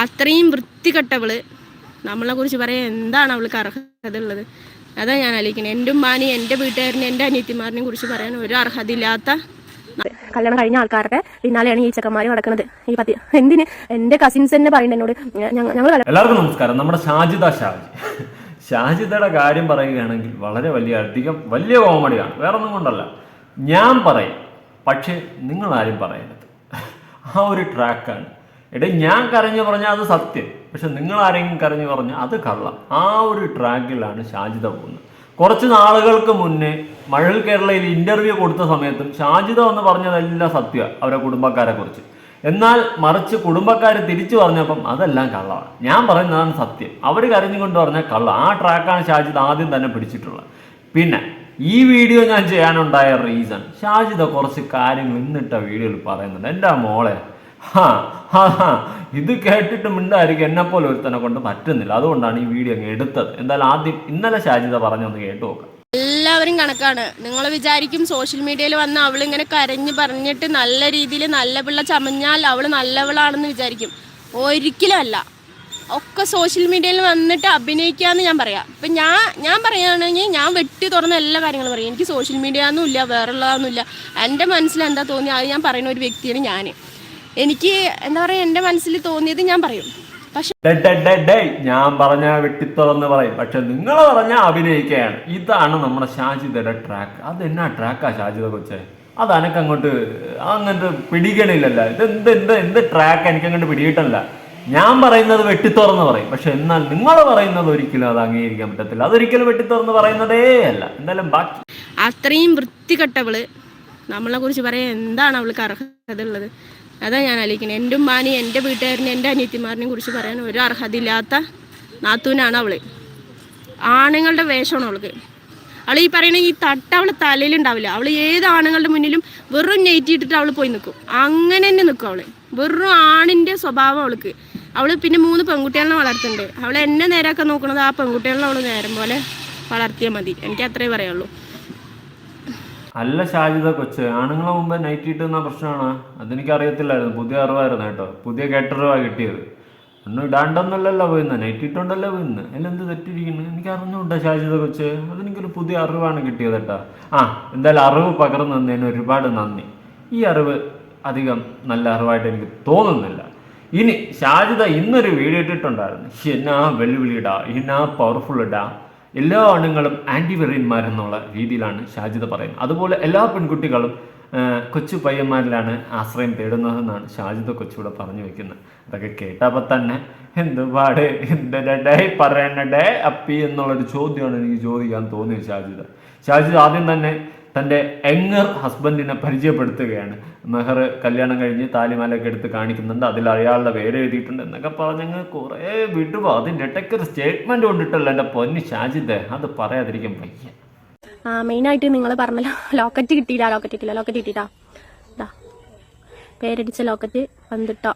അത്രയും വൃത്തികെട്ടവൾ. നമ്മളെ കുറിച്ച് പറയാൻ എന്താണ് അവൾക്ക് അർഹത ഉള്ളത് അതാ ഞാൻ ആലോചിക്കുന്നത് എന്റെ ഉമ്മാനെ എന്റെ വീട്ടുകാരനെ എന്റെ അനിയത്തിമാരനെ കുറിച്ച് പറയാൻ ഒരു അർഹത ഇല്ലാത്ത കല്യാണം കഴിഞ്ഞ ആൾക്കാരുടെ പിന്നാലെയാണ് ഈ ചെക്കന്മാർ നടക്കുന്നത്. ഈ പത്തി എന്തിന്? എന്റെ കസിൻസ് തന്നെ പറയുന്നത് എന്നോട്. ഞങ്ങൾ ഞങ്ങൾ എല്ലാവർക്കും നമസ്കാരം. നമ്മുടെ ഷാജിദ ഷാജി. ഷാജിദയുടെ കാര്യം പറയുകയാണെങ്കിൽ വളരെ വലിയ അധികം വലിയ കോമഡിയാണ് വേറെ ഒന്നും കൊണ്ടല്ല. ഞാൻ പറയും. പക്ഷേ നിങ്ങൾ ആരും പറയരുത്. ആ ഒരു ട്രാക്കാണ് എടേ ഞാൻ കരഞ്ഞു പറഞ്ഞാൽ അത് സത്യം. പക്ഷെ നിങ്ങൾ ആരെങ്കിലും കരഞ്ഞു പറഞ്ഞാൽ അത് കള്ളം. ആ ഒരു ട്രാക്കിലാണ് ഷാജിത പോകുന്നത്. കുറച്ച് നാളുകൾക്ക് മുന്നേ മഴൽ കേരളയിൽ ഇന്റർവ്യൂ കൊടുത്ത സമയത്തും ഷാജിത എന്ന് പറഞ്ഞതെല്ലാം സത്യമാണ് അവരെ കുടുംബക്കാരെ കുറിച്ച്. എന്നാൽ മറിച്ച് കുടുംബക്കാർ തിരിച്ചു പറഞ്ഞപ്പം അതെല്ലാം കള്ളമാണ് ഞാൻ പറയുന്നതാണ് സത്യം. അവർ കരഞ്ഞുകൊണ്ട് പറഞ്ഞ കള്ളം ആ ട്രാക്കാണ് ഷാജിദ് ആദ്യം തന്നെ പിടിച്ചിട്ടുള്ളത്. പിന്നെ ഈ വീഡിയോ ഞാൻ ചെയ്യാനുണ്ടായ റീസൺ ഷാജിദ കുറച്ച് കാര്യങ്ങൾ ഇന്നിട്ട വീഡിയോയിൽ പറയുന്നുണ്ട്. എന്റെ മോളെ ഇത് കേട്ടിട്ട് മിണ്ടായിരിക്കും എന്നെ പോലെ ഒരുത്തനെ കൊണ്ട് പറ്റുന്നില്ല. അതുകൊണ്ടാണ് ഈ വീഡിയോ അങ്ങ് എടുത്തത്. എന്തായാലും ആദ്യം ഇന്നലെ ഷാജിദ പറഞ്ഞൊന്ന് കേട്ടു നോക്കാം. എല്ലാവരും കണക്കാണ്. നിങ്ങൾ വിചാരിക്കും സോഷ്യൽ മീഡിയയിൽ വന്ന് ഇങ്ങനെ കരഞ്ഞ് പറഞ്ഞിട്ട് നല്ല രീതിയിൽ നല്ല പിള്ള ചമഞ്ഞാൽ അവൾ നല്ലവളാണെന്ന് വിചാരിക്കും. ഒരിക്കലും അല്ല. ഒക്കെ സോഷ്യൽ മീഡിയയിൽ വന്നിട്ട് അഭിനയിക്കാന്ന് ഞാൻ പറയാം. ഇപ്പം ഞാൻ ഞാൻ പറയുകയാണെങ്കിൽ ഞാൻ വെട്ടി തുറന്ന എല്ലാ കാര്യങ്ങളും പറയും. എനിക്ക് സോഷ്യൽ മീഡിയ ഒന്നും ഇല്ല വേറുള്ളതൊന്നുമില്ല എന്റെ മനസ്സിൽ എന്താ തോന്നി അത് ഞാൻ പറയുന്ന ഒരു വ്യക്തിയാണ് ഞാൻ എനിക്ക് എന്താ പറയുക എന്റെ മനസ്സിൽ തോന്നിയത് ഞാൻ പറയും. ഞാൻ പറഞ്ഞ വെട്ടിത്തുറന്ന് പറയും. പക്ഷെ നിങ്ങൾ പറഞ്ഞ അഭിനയിക്കുകയാണ്. ഇതാണ് നമ്മുടെ ഷാജിദയുടെ ട്രാക്ക് അത് എന്നാ ട്രാക്കാ ഷാജിദ കൊച്ചെ? അത് എനക്ക് അങ്ങോട്ട് അങ്ങോട്ട് പിടിക്കണില്ലല്ല ഇത് എന്ത് എന്ത് എന്ത് ട്രാക്ക് എനിക്ക് അങ്ങോട്ട് പിടിയിട്ടല്ല ഞാൻ പറയുന്നത് വെട്ടിത്തുറന്ന് പറയും. പക്ഷെ എന്നാൽ നിങ്ങൾ പറയുന്നത് ഒരിക്കലും അത് അംഗീകരിക്കാൻ പറ്റത്തില്ല. അതൊരിക്കലും വെട്ടിത്തുറന്ന് പറയുന്നതേ അല്ല. എന്തായാലും ബാക്കി അത്രയും വൃത്തികെട്ടവൾ നമ്മളെ കുറിച്ച് പറയാൻ എന്താണ് അവൾക്ക് അർഹത ഉള്ളത്? അതാ ഞാൻ ആലോചിക്കുന്നത് എന്റെ ഉമ്മാനെയും എന്റെ വീട്ടുകാരനെ എന്റെ അനിയത്തിമാരനെയും കുറിച്ച് പറയാൻ ഒരു അർഹതയില്ലാത്ത നാത്തൂനാണ് അവൾ. ആണുങ്ങളുടെ വേഷമാണ് അവൾക്ക്. അവൾ ഈ പറയുന്ന ഈ തട്ട അവളെ തലയിലുണ്ടാവില്ല അവൾ ഏത് ആണുങ്ങളുടെ മുന്നിലും വെറും നെയ്റ്റിട്ടിട്ട് അവൾ പോയി നിൽക്കും. അങ്ങനെ തന്നെ നിൽക്കും അവൾ. വെറും ആണിന്റെ സ്വഭാവം അവൾക്ക്. അവൾ പിന്നെ മൂന്ന് പെൺകുട്ടികളെ വളർത്തുന്നുണ്ട്. അവൾ എന്നെ നേരാക്കാൻ നോക്കുന്നത് ആ പെൺകുട്ടികളെ അവൾ നേരം പോലെ വളർത്തിയാൽ മതി. എനിക്ക് അത്രേ പറയുള്ളൂ അല്ല ഷാജിദ കൊച്ച് ആണുങ്ങളെ മുമ്പ് നൈറ്റ് കിട്ടുന്ന പ്രശ്നമാണ്? അതെനിക്ക് അറിയത്തില്ലായിരുന്നു പുതിയ അറിവായിരുന്നു കേട്ടോ. പുതിയ കേട്ടറിവാ കിട്ടിയത്. ഒന്നും ഇടാണ്ടെന്നല്ലല്ലോ പോയിന്ന്. നൈറ്റ് ഇട്ടുണ്ടല്ലോ പോയിന്ന്. അതിലെന്ത് തെറ്റിരിക്കുന്നു? എനിക്ക് അറിഞ്ഞുകൊണ്ടോ ഷാജിദ കൊച്ച്. അതെനിക്കൊരു പുതിയ അറിവാണ് കിട്ടിയത് കേട്ടോ. ആ എന്തായാലും അറിവ് പകർന്നു തന്നതിന് ഒരുപാട് നന്ദി. ഈ അറിവ് അധികം നല്ല അറിവായിട്ട് എനിക്ക് തോന്നുന്നില്ല. ഇനി ഷാജിദ ഇന്നൊരു വീഡിയോ ഇട്ടിട്ടുണ്ടായിരുന്നു. എന്നാ വെല്ലുവിളിയിടാ എന്നാ പവർഫുൾ ഇടാ. എല്ലാ ആണുങ്ങളും ആന്റി വെറിയന്മാരെന്നുള്ള രീതിയിലാണ് ഷാജിദ പറയുന്നത്. അതുപോലെ എല്ലാ പെൺകുട്ടികളും കൊച്ചു പയ്യന്മാരിലാണ് ആശ്രയം തേടുന്നതെന്നാണ് ഷാജിദ കൊച്ചൂടെ പറഞ്ഞു വെക്കുന്നത്. അതൊക്കെ കേട്ടപ്പോൾ തന്നെ എന്തേ പറയണടേ അപ്പി എന്നുള്ളൊരു ചോദ്യമാണ് എനിക്ക് ചോദിക്കാൻ തോന്നിയത് ഷാജിദ. ഷാജിദ് ആദ്യം തന്നെ തന്റെ എങ്ങർ ഹസ്ബൻഡിനെ പരിചയപ്പെടുത്തുകയാണ്. മെഹർ കല്യാണം കഴിഞ്ഞ് താലിമാലയൊക്കെ എടുത്ത് കാണിക്കുന്നുണ്ട്. അതിൽ അയാളുടെ പേര് എഴുതിയിട്ടുണ്ട് എന്നൊക്കെ പറഞ്ഞങ്ങ് കുറേ വിടുവോ? അതിന്റെ ഇടയ്ക്ക് ഒരു സ്റ്റേറ്റ്മെന്റ് കൊണ്ടിട്ടല്ലോ എന്റെ പൊന്നി ഷാജിദ്. അത് പറയാതിരിക്കും പയ്യ മെയിനായിട്ട് നിങ്ങൾ പറഞ്ഞല്ലോ ലോക്കറ്റ് കിട്ടിയില്ല ലോക്കറ്റ് കിട്ടിയില്ല ലോക്കറ്റ് കിട്ടിയിട്ടാ പേരടിച്ച ലോക്കറ്റ് വന്നിട്ടോ.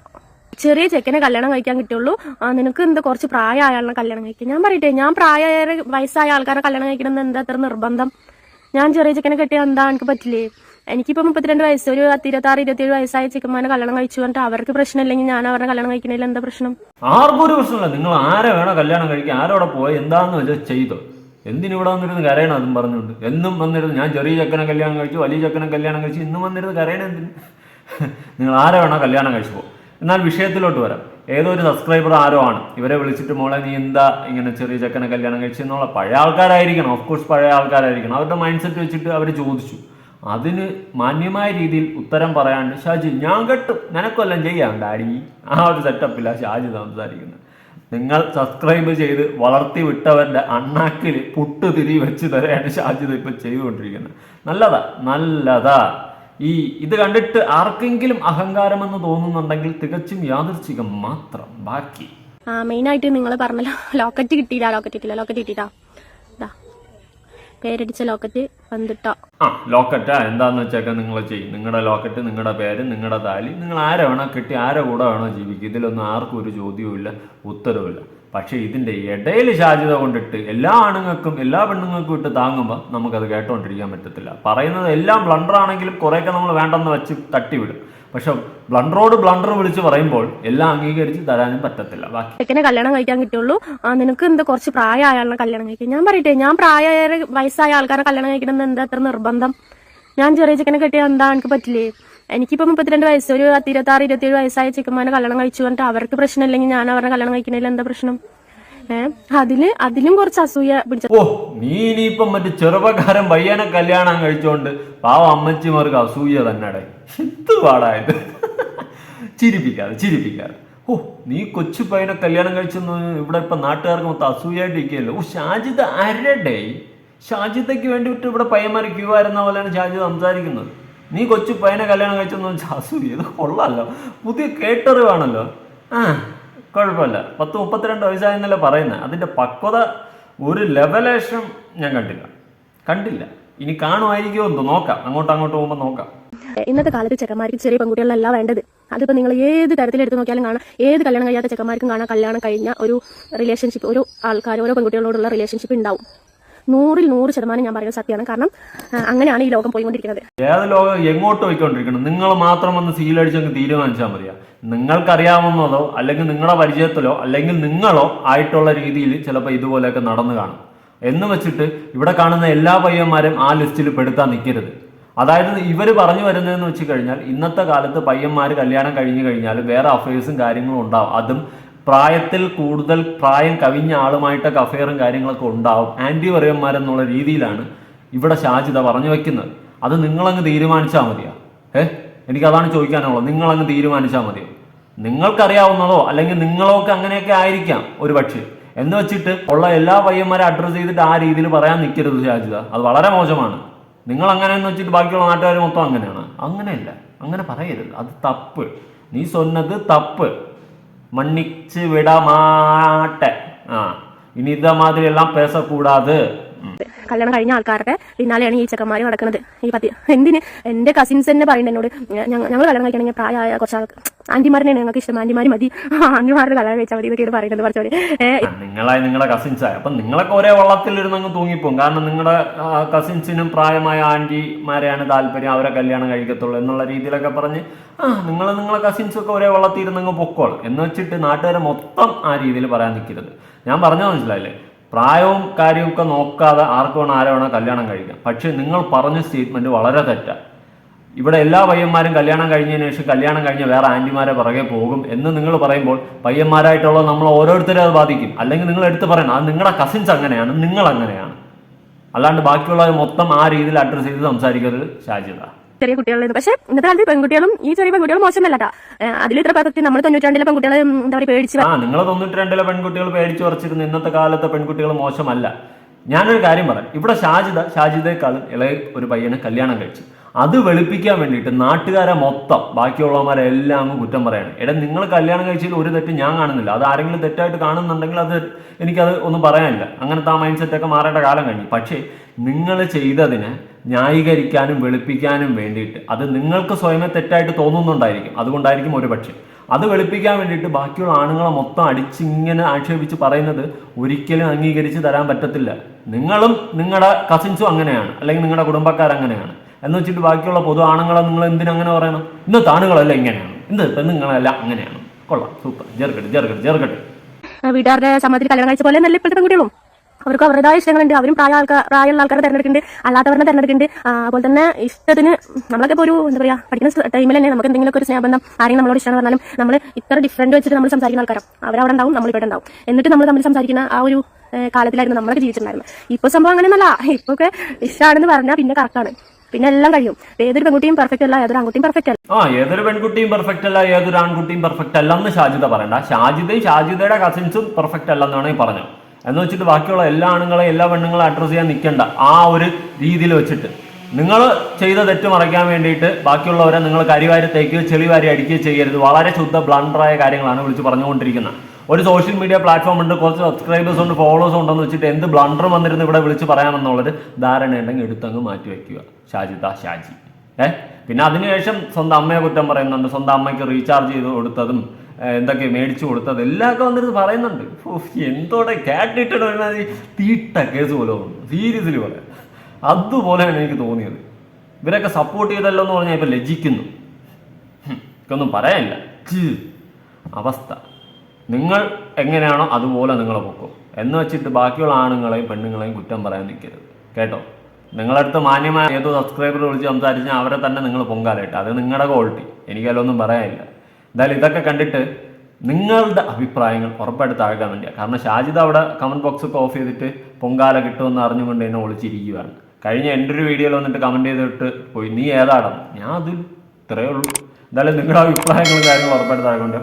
ചെറിയ ചെക്കനെ കല്യാണം കഴിക്കാൻ കിട്ടുള്ളൂ നിനക്ക് എന്താ കുറച്ച് പ്രായമായ ആളിനെ കല്യാണം കഴിക്കാം ഞാൻ പറയട്ടെ ഞാൻ പ്രായമായ വയസ്സായ ആൾക്കാരെ കല്യാണം കഴിക്കണം എന്താ അത്ര നിർബന്ധം? ഞാൻ ചെറിയ ചെക്കനെ കെട്ടിയ എന്താ എനിക്ക് പറ്റില്ലേ? എനിക്കിപ്പോ മുപ്പത്തിരണ്ട് വയസ്സ് ഒരു ഇരുപത്താറ് ഇരുപത്തിയേഴ് വയസ്സായ ചെക്കന്മാരെ കല്യാണം കഴിച്ചു പറഞ്ഞിട്ട് അവർക്ക് പ്രശ്നമില്ലെങ്കിൽ ഞാൻ അവരുടെ കല്യാണം കഴിക്കുന്നതിൽ എന്താ പ്രശ്നം? ആർക്കും ഒരു പ്രശ്നമില്ല. നിങ്ങൾ ആരെ വേണോ കല്യാണം കഴിക്കാൻ ആരോടെ പോയി എന്താന്ന് വെച്ചാൽ ചെയ്തോ. എന്തിനിവിടെ വന്നിരുന്ന് കരയണം അതും പറഞ്ഞുകൊണ്ട്. എന്നും വന്നിരുന്ന് ഞാൻ ചെറിയ ചക്കനെ കല്യാണം കഴിച്ചു വലിയ ചക്കനെ കല്യാണം കഴിച്ചു ഇന്നും വന്നിരുന്ന് കരയണം എന്തിന്? നിങ്ങൾ ആരെ വേണോ കല്യാണം കഴിച്ചു പോകും എന്നാൽ വിഷയത്തിലോട്ട് വരാം. ഏതോ ഒരു സബ്സ്ക്രൈബർ ആരോ ആണ്. ഇവരെ വിളിച്ചിട്ട് മോളെ നീ എന്താ ഇങ്ങനെ ചെറിയ ചെക്കനെ കല്യാണം കഴിച്ചു എന്നുള്ള പഴയ ആൾക്കാരായിരിക്കണം. ഓഫ് കോഴ്സ് പഴയ ആൾക്കാരായിരിക്കണം. അവരുടെ മൈൻഡ് സെറ്റ് വെച്ചിട്ട് അവർ ചോദിച്ചു. അതിന് മാന്യമായ രീതിയിൽ ഉത്തരം പറയാണ്ട് ഷാജി ഞാൻ കെട്ടും. നിനക്കൊല്ലം ചെയ്യാം. ഡാഡി ആ ഒരു സെറ്റപ്പില്ല ഷാജി സംസാരിക്കുന്നത്. നിങ്ങൾ സബ്സ്ക്രൈബ് ചെയ്ത് വളർത്തി വിട്ടവരുടെ അണ്ണാക്കിൽ പുട്ട് തിരി വെച്ച് തരാണ് ഷാജിദ് ഇപ്പം ചെയ്തുകൊണ്ടിരിക്കുന്നത്. നല്ലതാ നല്ലതാ. ഈ ഇത് കണ്ടിട്ട് ആർക്കെങ്കിലും അഹങ്കാരം എന്ന് തോന്നുന്നുണ്ടെങ്കിൽ തികച്ചും യാദൃച്ഛികം മാത്രം. ബാക്കി. ആ മെയിനായിട്ട് നിങ്ങൾ പറഞ്ഞല്ലോ ലോക്കറ്റ് കിട്ടിയില്ല ലോക്കറ്റ് കിട്ടിയില്ല ലോക്കറ്റ് കിട്ടിയിട്ടാ. പേരടിച്ച ലോക്കറ്റ് വന്നിട്ടോ. ആ ലോക്കറ്റാ. എന്താന്ന് വെച്ചാൽ നിങ്ങൾ ചെയ്യും. നിങ്ങളുടെ ലോക്കറ്റ് നിങ്ങളുടെ പേര് നിങ്ങളുടെ താലി. നിങ്ങൾ ആരെ വേണോ കിട്ടി ആരെ കൂടെ വേണോ ജീവിക്കും ഇതിലൊന്നും ആർക്കും ഒരു ചോദ്യവും ഇല്ല ഉത്തരവുമില്ല. പക്ഷേ ഇതിന്റെ ഇടയിൽ ശാചിത കൊണ്ടിട്ട് എല്ലാ ആണുങ്ങൾക്കും എല്ലാ പെണ്ണുങ്ങൾക്കും ഇട്ട് താങ്ങുമ്പോൾ നമുക്കത് കേട്ടോണ്ടിരിക്കാൻ പറ്റത്തില്ല. പറയുന്നത് എല്ലാം ബ്ലണ്ടർ ആണെങ്കിലും കുറേയൊക്കെ നമ്മൾ വേണ്ടെന്ന് വെച്ച് തട്ടിവിടും. പക്ഷെ ബ്ലണ്ടറോട് ബ്ലണ്ടർ വിളിച്ച് പറയുമ്പോൾ എല്ലാം അംഗീകരിച്ച് തരാനും പറ്റത്തില്ല. ബാക്കി കല്യാണം കഴിക്കാൻ കിട്ടുള്ളൂ നിനക്ക് എന്താ കുറച്ച് പ്രായമായാലും കല്യാണം കഴിക്കാൻ? ഞാൻ പറയട്ടെ ഞാൻ പ്രായമായ വയസ്സായ ആൾക്കാരെ കല്യാണം കഴിക്കണം എന്താ നിർബന്ധം? ഞാൻ ചെറിയ ചിക്കനെ കെട്ടിയാൽ എന്താ എനിക്ക് പറ്റില്ലേ? എനിക്കിപ്പോ മുപ്പത്തിരണ്ട് വയസ്സ് ഒരു ഇരുപത്തി ആറ് ഇരുപത്തിയേഴ് വയസ്സായ ചെക്കന്മാരെ കല്യാണം കഴിച്ചു പറഞ്ഞിട്ട് അവർക്ക് പ്രശ്നമില്ലെങ്കിൽ ഞാൻ അവരുടെ കല്യാണം കഴിക്കണതിൽ എന്താ പ്രശ്നം? അതിൽ അതിലും കുറച്ച് അസൂയ പിടിച്ച ഓ നീ ഇനിയിപ്പം മറ്റു ചെറുപ്പക്കാരൻ പയ്യനെ കല്യാണം കഴിച്ചോണ്ട് പാവ അമ്മച്ചിമാർക്ക് അസൂയ തന്നെ പാടായത് ചിരിപ്പിക്കാതെ ചിരിപ്പിക്കാതെ. ഓ നീ കൊച്ചു പയ്യനെ കല്യാണം കഴിച്ചെന്ന് ഇവിടെ ഇപ്പൊ നാട്ടുകാർക്ക് മൊത്തം അസൂയായിട്ടിരിക്കുകയല്ലോ ഓ ഷാജിദ് അരടേ. ഷാജിദയ്ക്ക് വേണ്ടിയിട്ട് ഇവിടെ പയ്യന്മാർ ക്യൂ ആയിരുന്ന പോലെയാണ് ഷാജിത് സംസാരിക്കുന്നത്. നീ കൊച്ചു പയ്യനെ കല്യാണം കഴിച്ചെന്ന് വെച്ചാൽ അസൂയ ഇത് കൊള്ളാലോ. പുതിയ കേട്ടറിവാണല്ലോ ആ കുഴപ്പമില്ല. പത്ത് മുപ്പത്തിരണ്ട് വയസ്സായെന്നല്ലേ പറയുന്നത് അതിന്റെ പക്വത ഒരു ലെവലേഷൻ ഞാൻ കണ്ടില്ല. കണ്ടില്ല. ഇനി കാണുമായിരിക്കുമോ എന്തോ നോക്കാം. അങ്ങോട്ട് അങ്ങോട്ട് പോകുമ്പോൾ നോക്കാം. ഇന്നത്തെ കാലത്ത് ചെക്കന്മാർക്ക് ചെറിയ പെൺകുട്ടികളല്ല വേണ്ടത്. അതിപ്പോൾ നിങ്ങൾ ഏത് തരത്തിൽ എടുത്ത് നോക്കിയാലും കാണാം. ഏത് കല്യാണം കഴിയാത്ത ചെക്കന്മാർക്കും കാണാം. കല്യാണം കഴിഞ്ഞ ഒരു റിലേഷൻഷിപ്പ് ഒരു ആൾക്കാർ ഓരോ പെൺകുട്ടികളോടുള്ള റിലേഷൻഷിപ്പ് ഉണ്ടാവും. നൂറിൽ നൂറ് ശതമാനം ഞാൻ പറയുന്നത് സത്യമാണ്. കാരണം അങ്ങനെയാണ് ഈ ലോകം പോയിക്കൊണ്ടിരിക്കുന്നത്. ഏത് ലോകം എങ്ങോട്ട് പോയിക്കൊണ്ടിരിക്കണം നിങ്ങൾ മാത്രം വന്ന് സീലടിച്ചങ്ങ് തീരുമാനിച്ചാൽ മതിയാ. നിങ്ങൾക്കറിയാവുന്നതോ അല്ലെങ്കിൽ നിങ്ങളുടെ പരിചയത്തിലോ അല്ലെങ്കിൽ നിങ്ങളോ ആയിട്ടുള്ള രീതിയിൽ ചിലപ്പോൾ ഇതുപോലെയൊക്കെ നടന്നു കാണും. എന്ന് വെച്ചിട്ട് ഇവിടെ കാണുന്ന എല്ലാ പയ്യന്മാരും ആ ലിസ്റ്റിൽ പെടുത്താൻ നിൽക്കരുത് അതായത് ഇവർ പറഞ്ഞു വരുന്നതെന്ന് വെച്ച് കഴിഞ്ഞാൽ ഇന്നത്തെ കാലത്ത് പയ്യന്മാർ കല്യാണം കഴിഞ്ഞു കഴിഞ്ഞാൽ വേറെ അഫയേഴ്സും കാര്യങ്ങളും ഉണ്ടാവും. അതും പ്രായത്തിൽ കൂടുതൽ പ്രായം കവിഞ്ഞ ആളുമായിട്ടൊക്കെ അഫെയറും കാര്യങ്ങളൊക്കെ ഉണ്ടാവും. ആന്റി വറിയന്മാരെന്നുള്ള രീതിയിലാണ് ഇവിടെ ഷാജിത പറഞ്ഞു വെക്കുന്നത്. അത് നിങ്ങളങ്ങ് തീരുമാനിച്ചാൽ മതിയോ? ഏഹ് എനിക്കതാണ് ചോദിക്കാനുള്ളത്. നിങ്ങളങ്ങ് തീരുമാനിച്ചാൽ മതിയോ? നിങ്ങൾക്കറിയാവുന്നതോ അല്ലെങ്കിൽ നിങ്ങളൊക്കെ അങ്ങനെയൊക്കെ ആയിരിക്കാം ഒരു പക്ഷേ. എന്ന് വെച്ചിട്ട് ഉള്ള എല്ലാ പയ്യന്മാരെ അഡ്രസ്സ് ചെയ്തിട്ട് ആ രീതിയിൽ പറയാൻ നിൽക്കരുത് ഷാജിത അത് വളരെ മോശമാണ്. നിങ്ങൾ അങ്ങനെയെന്ന് വെച്ചിട്ട് ബാക്കിയുള്ള നാട്ടുകാർ മൊത്തം അങ്ങനെയാണ്. അങ്ങനെയല്ല. അങ്ങനെ പറയരുത്. അത് തപ്പ്. നീ സ്വന്നത് തപ്പ്. മണ്ണിച്ച് വിടമാട്ട ആ ഇനി ഇത മാതിരി എല്ലാം പേസക്കൂടാതെ ഉം. കല്യാണം കഴിഞ്ഞ ആൾക്കാരുടെ പിന്നാലെയാണ് ഈ ചെക്കന്മാർ നടക്കുന്നത്. ഈ പത്തി എന്തിന്? എന്റെ കസിൻസ് തന്നെ പറയുന്നത് എന്നോട്. ഞങ്ങൾ കല്യാണം കഴിക്കണമെങ്കിൽ പ്രായമായ കുറച്ച് ആൾക്ക് ആന്റിമാരനെയാണ് ഞങ്ങൾക്ക് ഇഷ്ടം. ആന്റിമാര് മതി. ആന്റിമാരുടെ കല്യാണം കഴിച്ചാൽ മതി എന്നൊക്കെയാണ് പറയുന്നത് പറഞ്ഞോ നിങ്ങളായി നിങ്ങളുടെ കസിൻസ് ആയി. അപ്പൊ നിങ്ങളൊക്കെ ഒരേ വള്ളത്തിലിരുന്ന് അങ്ങ് തൂങ്ങിപ്പോകും കാരണം നിങ്ങളുടെ കസിൻസിനും പ്രായമായ ആന്റിമാരെയാണ് താല്പര്യം അവരെ കല്യാണം കഴിക്കത്തുള്ളൂ എന്നുള്ള രീതിയിലൊക്കെ പറഞ്ഞ് ആ നിങ്ങൾ നിങ്ങളെ കസിൻസ് ഒക്കെ ഒരേ അങ്ങ് പൊക്കോളും. എന്ന് വെച്ചിട്ട് നാട്ടുകാരെ മൊത്തം ആ രീതിയിൽ പറയാൻ നിൽക്കരുത്. ഞാൻ പറഞ്ഞോ മനസ്സിലായില്ലേ? പ്രായവും കാര്യവും ഒക്കെ നോക്കാതെ ആർക്ക് വേണം ആരെ വേണം കല്യാണം കഴിക്കാം. പക്ഷെ നിങ്ങൾ പറഞ്ഞ സ്റ്റേറ്റ്മെന്റ് വളരെ തെറ്റാണ് ഇവിടെ എല്ലാ പയ്യന്മാരും കല്യാണം കഴിഞ്ഞതിന് ശേഷം കല്യാണം കഴിഞ്ഞ വേറെ ആന്റിമാരെ പുറകെ പോകും എന്ന് നിങ്ങൾ പറയുമ്പോൾ പയ്യന്മാരായിട്ടുള്ള നമ്മൾ ഓരോരുത്തരെ അത് ബാധിക്കും. അല്ലെങ്കിൽ നിങ്ങൾ എടുത്ത് പറയണം അത് നിങ്ങളുടെ കസിൻസ് അങ്ങനെയാണ് നിങ്ങൾ അങ്ങനെയാണ്. അല്ലാണ്ട് ബാക്കിയുള്ളവർ മൊത്തം ആ രീതിയിൽ അഡ്രസ്സ് ചെയ്ത് സംസാരിക്കരുത് ഷാജിത ചെറിയ കുട്ടികളായിരുന്നു പക്ഷെ ഇന്നത്തെ കാലത്ത് പെൺകുട്ടികളും ഈ ചെറിയ പെൺകുട്ടികളും മോശമല്ല അതിൽ ഇത്ര പറ്റി നമ്മൾ തൊണ്ണൂറ്റാണ്ടിലെ പെൺകുട്ടികളെ എന്താ പറയുക പേടിച്ച് നിങ്ങൾ തൊണ്ണൂറ്റിരണ്ടിലെ പെൺകുട്ടികൾ പേടിച്ച് പറിച്ചിരുന്ന ഇന്നത്തെ കാലത്തെ പെൺകുട്ടികൾ മോശമല്ല. ഞാനൊരു കാര്യം പറയാം. ഇവിടെ ഷാജിദ ഷാജിദേക്കാളും ഇളയ ഒരു പയ്യനെ കല്യാണം കഴിച്ചു. അത് വെളുപ്പിക്കാൻ വേണ്ടിയിട്ട് നാട്ടുകാരെ മൊത്തം ബാക്കിയുള്ളവന്മാരെ എല്ലാം അങ്ങ് കുറ്റം പറയാണ്. എടാ നിങ്ങൾ കല്യാണം കഴിച്ചതിൽ ഒരു തെറ്റ് ഞാൻ കാണുന്നില്ല. അത് ആരെങ്കിലും തെറ്റായിട്ട് കാണുന്നുണ്ടെങ്കിൽ അത് എനിക്കത് ഒന്നും പറയാനില്ല. അങ്ങനത്തെ ആ മൈൻഡ് സെറ്റൊക്കെ മാറേണ്ട കാലം കഴിഞ്ഞു. പക്ഷേ നിങ്ങൾ ചെയ്തതിനെ ന്യായീകരിക്കാനും വെളുപ്പിക്കാനും വേണ്ടിയിട്ട് അത് നിങ്ങൾക്ക് സ്വയമേ തെറ്റായിട്ട് തോന്നുന്നുണ്ടായിരിക്കും. അതുകൊണ്ടായിരിക്കും ഒരു പക്ഷേ. അത് വെളുപ്പിക്കാൻ വേണ്ടിയിട്ട് ബാക്കിയുള്ള ആണുങ്ങളെ മൊത്തം അടിച്ചിങ്ങനെ ആക്ഷേപിച്ച് പറയുന്നത് ഒരിക്കലും അംഗീകരിച്ച് തരാൻ പറ്റത്തില്ല. നിങ്ങളും നിങ്ങളുടെ കസിൻസും അങ്ങനെയാണ്. അല്ലെങ്കിൽ നിങ്ങളുടെ കുടുംബക്കാർ അങ്ങനെയാണ് എന്ന് വെച്ചിട്ട് ബാക്കിയുള്ള പൊതു ആണുങ്ങളെ നിങ്ങൾ എന്തിനങ്ങനെ പറയണം? ഇന്നത്തെ ആണുങ്ങളെല്ലാം ഇങ്ങനെയാണ്. ഇന്ന് പെണ്ണുങ്ങളെല്ലാം അങ്ങനെയാണ്. കൊള്ളാം. സൂപ്പർ. ജെറുകട്ട് ജെറുകട്ട് ജെറുകട്ട് വീട്ടുകാരുടെ സമ്മതത്തിൽ കല്യാണം കഴിച്ച പോലെ നല്ല ഇപ്പോഴത്തെ കുട്ടികളും. അവർക്ക് അവരുടേതായ ഇഷ്ടങ്ങളുണ്ട്. അവരും പ്രായ ആൾക്കാർ പ്രായമുള്ള ആൾക്കാരെ തിരഞ്ഞെടുക്കുന്നുണ്ട്. അല്ലാത്തവരെ തിരഞ്ഞെടുക്കുന്നുണ്ട്. അതുപോലെ തന്നെ ഇഷ്ടത്തിന് നമ്മളൊക്കെ ഇപ്പോൾ ഒരു എന്താ പറയുക പഠിക്കുന്ന ടൈമിൽ തന്നെ നമുക്ക് എന്തെങ്കിലും ഒരു സ്നേഹബന്ധം ആരെങ്കിലും നമ്മളോട് ഇഷ്ടം പറഞ്ഞാലും നമ്മൾ ഇത്ര ഡിഫറന്റ് വെച്ചിട്ട് നമ്മൾ സംസാരിക്കുന്ന ആൾക്കാരും. അവരവിടെ ഉണ്ടാവും നമ്മൾ ഇവിടെ ഉണ്ടാവും. എന്നിട്ട് നമ്മൾ തമ്മിൽ സംസാരിക്കുന്ന ആ ഒരു കാലത്തിലായിരുന്നു നമ്മളൊക്കെ ജീവിച്ചിട്ടുണ്ടായിരുന്നത്. ഇപ്പോൾ സംഭവം അങ്ങനെയൊന്നല്ല ഇപ്പോൾ ഒക്കെ ഇഷ്ടമാണെന്ന് പറഞ്ഞാൽ പിന്നെ കറക്റ്റാണ് പിന്നെ എല്ലാം കഴിയും. ഏതൊരു പെൺകുട്ടിയും പെർഫെക്റ്റ് അല്ല ഏതൊരു ആൺകുട്ടിയും പെർഫെക്റ്റ് അല്ല. ആ ഏതൊരു പെൺകുട്ടിയും പെർഫെക്റ്റ് അല്ല ഏതൊരു ആൺകുട്ടിയും പെർഫെക്റ്റ് അല്ല എന്ന് ഷാജിദ പറയണ്ട. ഷാജിതയും ഷാജിതയുടെ കസിൻസും പെർഫെക്റ്റ് അല്ല എന്ന് വേണമെങ്കിൽ പറഞ്ഞു എന്ന് വെച്ചിട്ട് ബാക്കിയുള്ള എല്ലാ ആണുങ്ങളെയും എല്ലാ പെണ്ണുങ്ങളെ അഡ്രസ് ചെയ്യാൻ നിൽക്കണ്ട ആ ഒരു രീതിയിൽ വെച്ചിട്ട്. നിങ്ങൾ ചെയ്ത തെറ്റ് മറയ്ക്കാൻ വേണ്ടിയിട്ട് ബാക്കിയുള്ളവരെ നിങ്ങൾ കരിവാരി തേക്കുകയോ ചെളിവാരി അടിക്കുകയോ ചെയ്യരുത്. വളരെ ശുദ്ധ ബ്ലണ്ടറായ കാര്യങ്ങളാണ് വിളിച്ച് പറഞ്ഞുകൊണ്ടിരിക്കുന്നത്. ഒരു സോഷ്യൽ മീഡിയ പ്ലാറ്റ്ഫോം ഉണ്ട് കുറച്ച് സബ്സ്ക്രൈബേഴ്സ് ഉണ്ട് ഫോളോവേഴ്സ് ഉണ്ടെന്ന് വെച്ചിട്ട് എന്ത് ബ്ലണ്ടർ വന്നിരുന്ന് ഇവിടെ വിളിച്ച് പറയാമെന്നുള്ളത് ധാരണയുണ്ടെങ്കിൽ എടുത്തങ്ങ് മാറ്റി വയ്ക്കുക. ഷാജിദ ഷാജി. ഏ? പിന്നെ അതിനുശേഷം സ്വന്തം അമ്മയെ കുറ്റം പറയുന്നുണ്ട്. സ്വന്തം അമ്മയ്ക്ക് റീചാർജ് ചെയ്ത് കൊടുത്തതും എന്തൊക്കെ മേടിച്ചു കൊടുത്തത് എല്ലാമൊക്കെ വന്നിരുന്ന് പറയുന്നുണ്ട്. എന്തോടെ കേട്ടിട്ട് ഒരുമാതിരി തീട്ട കേസ് പോലെ തോന്നുന്നു. സീരിയസ്ലി പോലെ. അതുപോലെയാണ് എനിക്ക് തോന്നിയത്. ഇവരൊക്കെ സപ്പോർട്ട് ചെയ്തല്ലോ എന്ന് പറഞ്ഞാൽ ഇപ്പം ലജിക്കുന്നു ഇതൊന്നും പറയാനില്ല. അവസ്ഥ. നിങ്ങൾ എങ്ങനെയാണോ അതുപോലെ നിങ്ങളെ പൊക്കും. എന്ന് വെച്ചിട്ട് ബാക്കിയുള്ള ആണുങ്ങളെയും പെണ്ണുങ്ങളെയും കുറ്റം പറയാൻ നിൽക്കരുത്. കേട്ടോ? നിങ്ങളടുത്ത് മാന്യമായ ഏതോ സബ്സ്ക്രൈബർ വിളിച്ച് സംസാരിച്ചാൽ അവരെ തന്നെ നിങ്ങൾ പൊങ്കാലായിട്ട്. അത് നിങ്ങളുടെ ക്വാളിറ്റി എനിക്കതിലൊന്നും പറയാനില്ല. എന്തായാലും ഇതൊക്കെ കണ്ടിട്ട് നിങ്ങളുടെ അഭിപ്രായങ്ങൾ ഉറപ്പായിട്ട് താഴെ കമന്റ് ചെയ്യുക കാരണം ഷാജിദ് അവിടെ കമന്റ് ബോക്സ് ഒക്കെ ഓഫ് ചെയ്തിട്ട് പൊങ്കാല കിട്ടുമെന്ന് അറിഞ്ഞുകൊണ്ട് എന്നെ ഒളിച്ചിരിക്കുകയാണ് കഴിഞ്ഞ എന്റെ ഒരു വീഡിയോയിൽ വന്നിട്ട് കമന്റ് ചെയ്തിട്ട് പോയി നീ ഏതാടാ? ഞാൻ അതിൽ ഇത്രയേ ഉള്ളൂ. എന്തായാലും നിങ്ങളുടെ അഭിപ്രായങ്ങളും കാര്യങ്ങളും ഉറപ്പായിട്ട് താഴെ കൊണ്ട്